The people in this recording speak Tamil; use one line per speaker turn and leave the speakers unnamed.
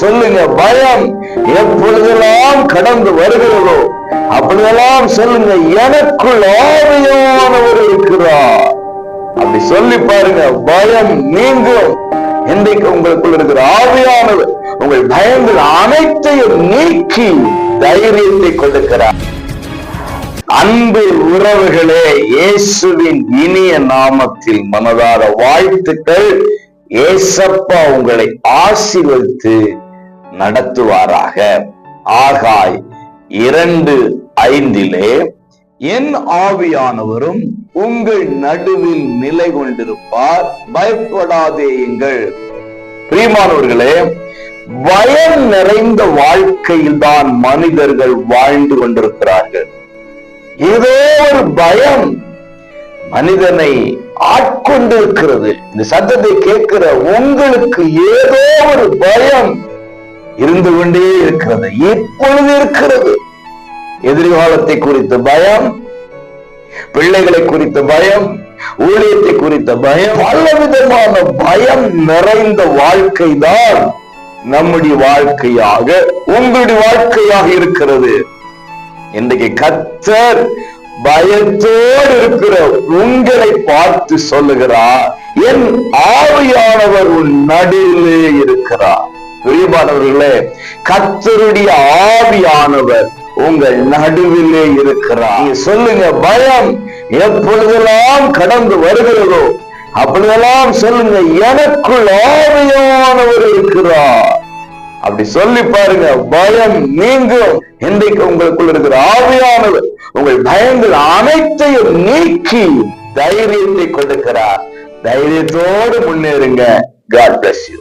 சொல்லுங்க பயம் எப்பொழுதெல்லாம் கடந்து வருகிறதோ அப்பொழுதெல்லாம் சொல்லுங்க எனக்குள் ஆவியானவர் இருக்கிறார். அப்படி சொல்லி பாருங்க பயம் நீங்கும். இன்றைக்கு உங்களுக்குள் இருக்கிற ஆவியானவர் உங்கள் பயங்கள் அனைத்தையும் நீக்கி தைரியத்தை கொடுக்கிறார். அன்பு உறவுகளே இயேசுவின் இனிய நாமத்தில் மனதார வாழ்த்துக்கள். ஏசப்பா உங்களை ஆசிர்வதித்து நடத்துவாராக. ஆகாய் இரண்டு ஐந்திலே என் ஆவியானவரும் உங்கள் நடுவில் நிலை கொண்டிருப்பார். பயப்படாதேயுங்கள் பிரியமானவர்களே பயம் நிறைந்த வாழ்க்கையில் தான் மனிதர்கள் வாழ்ந்து கொண்டிருக்கிறார்கள். ஏதோ ஒரு பயம் மனிதனை ஆட்கொண்டிருக்கிறது. இந்த சத்தத்தை கேட்கிற உங்களுக்கு ஏதோ ஒரு பயம் இருந்து கொண்டே இருக்கிறது. இப்பொழுது இருக்கிறது. எதிர்காலத்தை குறித்த பயம் பிள்ளைகளை குறித்த பயம் ஊழியத்தை குறித்த பயம் பல விதமான பயம் நிறைந்த வாழ்க்கை தான் நம்முடைய வாழ்க்கையாக உங்களுடைய வாழ்க்கையாக இருக்கிறது. இன்றைக்கு கத்தர் பயத்தோடு இருக்கிற உங்களை பார்த்து சொல்லுகிறார். என் ஆவியானவர் உன் நடுவிலே இருக்கிறார். பிரியமானவர்களே கத்தருடைய ஆவியானவர் உங்கள் நடுவிலே இருக்கிறார். சொல்லுங்க பயம் எப்பொழுதெல்லாம் கடந்து வருகிறதோ அப்பொழுதெல்லாம் சொல்லுங்க எனக்குள் ஆவியானவர் இருக்கிறார். அப்படி சொல்லி பாருங்க பயம் நீங்கும். இன்றைக்கு உங்களுக்குள் இருக்கிற ஆவியானவர் உங்கள் பயங்கள் அனைத்தையும் நீக்கி தைரியத்தை கொடுக்கிறார். தைரியத்தோடு முன்னேறுங்க. God bless you